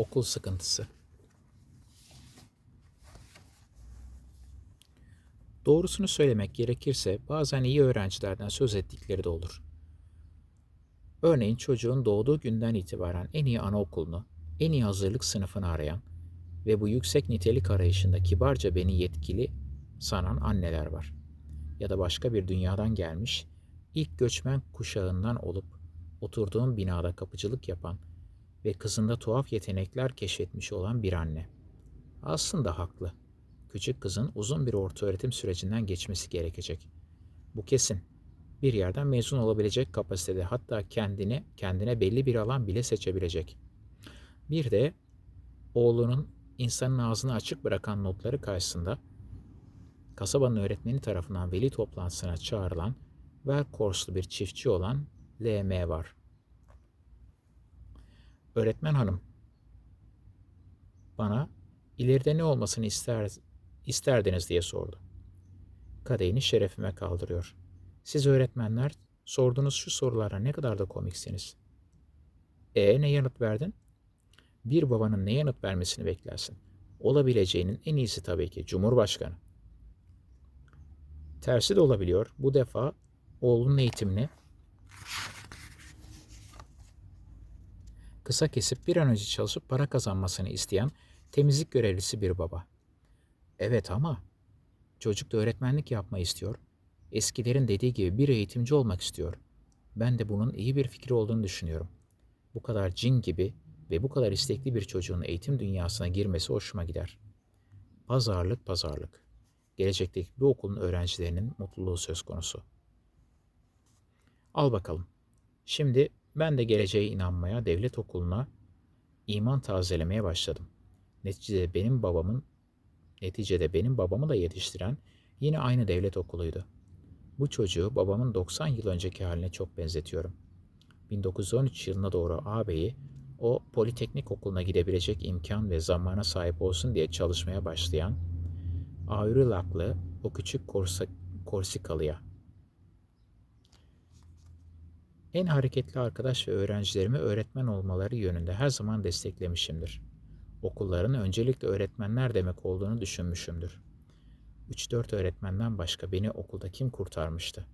Okul sıkıntısı. Doğrusunu söylemek gerekirse bazen iyi öğrencilerden söz ettikleri de olur. Örneğin çocuğun doğduğu günden itibaren en iyi anaokulunu, en iyi hazırlık sınıfını arayan ve bu yüksek nitelik arayışında kibarca beni yetkili sanan anneler var. Ya da başka bir dünyadan gelmiş, ilk göçmen kuşağından olup oturduğum binada kapıcılık yapan ve kızında tuhaf yetenekler keşfetmiş olan bir anne. Aslında haklı. Küçük kızın uzun bir ortaöğretim sürecinden geçmesi gerekecek. Bu kesin. Bir yerden mezun olabilecek kapasitede hatta kendine kendine belli bir alan bile seçebilecek. Bir de oğlunun insanın ağzını açık bırakan notları karşısında kasabanın öğretmeni tarafından veli toplantısına çağrılan Verkorslu bir çiftçi olan LM var. Öğretmen hanım, bana ileride ne olmasını ister, isterdiniz diye sordu. Kadehini şerefime kaldırıyor. Siz öğretmenler sorduğunuz şu sorulara ne kadar da komiksiniz. E ne yanıt verdin? Bir babanın ne yanıt vermesini beklersin? Olabileceğinin en iyisi tabii ki Cumhurbaşkanı. Tersi de olabiliyor. Bu defa oğlunun eğitimini kısa kesip bir an önce çalışıp para kazanmasını isteyen temizlik görevlisi bir baba. Evet ama çocuk da öğretmenlik yapmayı istiyor. Eskilerin dediği gibi bir eğitimci olmak istiyor. Ben de bunun iyi bir fikir olduğunu düşünüyorum. Bu kadar cin gibi ve bu kadar istekli bir çocuğun eğitim dünyasına girmesi hoşuma gider. Pazarlık pazarlık. Gelecekteki bir okulun öğrencilerinin mutluluğu söz konusu. Al bakalım. Şimdi ben de geleceğe inanmaya, devlet okuluna iman tazelemeye başladım. Neticede benim babamın neticede benim babamı da yetiştiren yine aynı devlet okuluydu. Bu çocuğu babamın 90 yıl önceki haline çok benzetiyorum. 1913 yılına doğru ağabeyi o politeknik okuluna gidebilecek imkan ve zamana sahip olsun diye çalışmaya başlayan Ayrılaklı o küçük Korsa, Korsikalı'ya. En hareketli arkadaş ve öğrencilerimi öğretmen olmaları yönünde her zaman desteklemişimdir. Okulların öncelikle öğretmenler demek olduğunu düşünmüşümdür. 3-4 öğretmenden başka beni okulda kim kurtarmıştı?